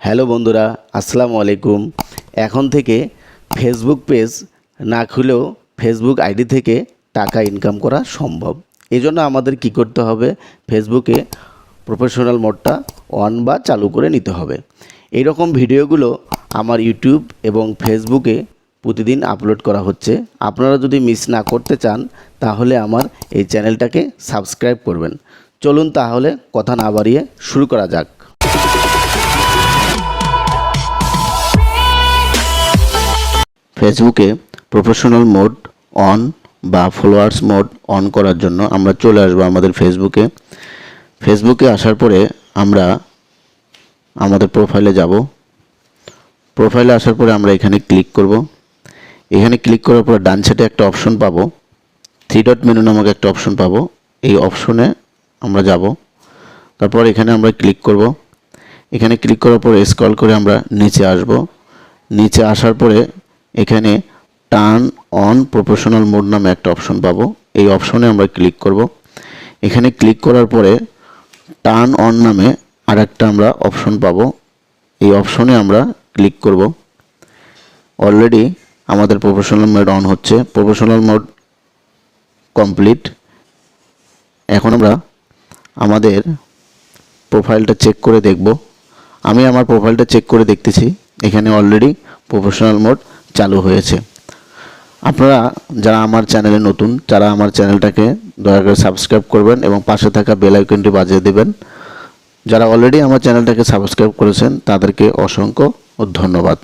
Hello বন্ধুরা, আসসালামু আলাইকুম। এখন থেকে ফেসবুক পেজ না খুলেও ফেসবুক আইডি থেকে টাকা ইনকাম করা সম্ভব। এই জন্য আমাদের কি করতে হবে? ফেসবুকে প্রফেশনাল মোডটা অন বা চালু করে নিতে হবে। এই রকম ভিডিওগুলো আমার ইউটিউব এবং ফেসবুকে প্রতিদিন আপলোড করা হচ্ছে। আপনারা যদি মিস না করতে চান, তাহলে আমার এই চ্যানেলটাকে সাবস্ক্রাইব করবেন। চলুন তাহলে কথা না বাড়িয়ে শুরু করা যাক। ফেসবুকে প্রফেশনাল মোড অন বা ফলোয়ার্স মোড অন করার জন্য আমরা চলে আসব আমাদের ফেসবুকে। ফেসবুকে আসার পরে আমরা আমাদের প্রোফাইলে যাব। প্রোফাইলে আসার পরে আমরা এখানে ক্লিক করব। এখানে ক্লিক করার পর ডান সাইডে একটা অপশন পাবো। থ্রি ডট মেনু নামক একটা অপশন পাবো। এই অপশনে আমরা যাব। তারপর এখানে আমরা ক্লিক করব। এখানে ক্লিক করার পরে স্ক্রল করে আমরা নিচে আসব। নিচে আসার পরে এখানে টার্ন অন প্রফেশনাল মোড নামে একটা অপশন পাবো। এই অপশনে আমরা ক্লিক করব। এখানে ক্লিক করার পরে টার্ন অন নামে আর একটা আমরা অপশন পাবো। এই অপশনে আমরা ক্লিক করব। অলরেডি আমাদের প্রফেশনাল মোড অন হচ্ছে। প্রফেশনাল মোড কমপ্লিট এখন আমরা আমাদের প্রোফাইলটা চেক করে দেখব। আমি আমার প্রোফাইলটা চেক করে দেখতেছি। এখানে অলরেডি প্রফেশনাল মোড চালু হয়েছে। আপনারা যারা আমার চ্যানেলে নতুন, তারা আমার চ্যানেলটাকে দয়া করে সাবস্ক্রাইব করবেন এবং পাশে থাকা বেল আইকনটি বাজিয়ে দেবেন। যারা অলরেডি আমার চ্যানেলটাকে সাবস্ক্রাইব করেছেন, তাদেরকে অসংখ্য ধন্যবাদ।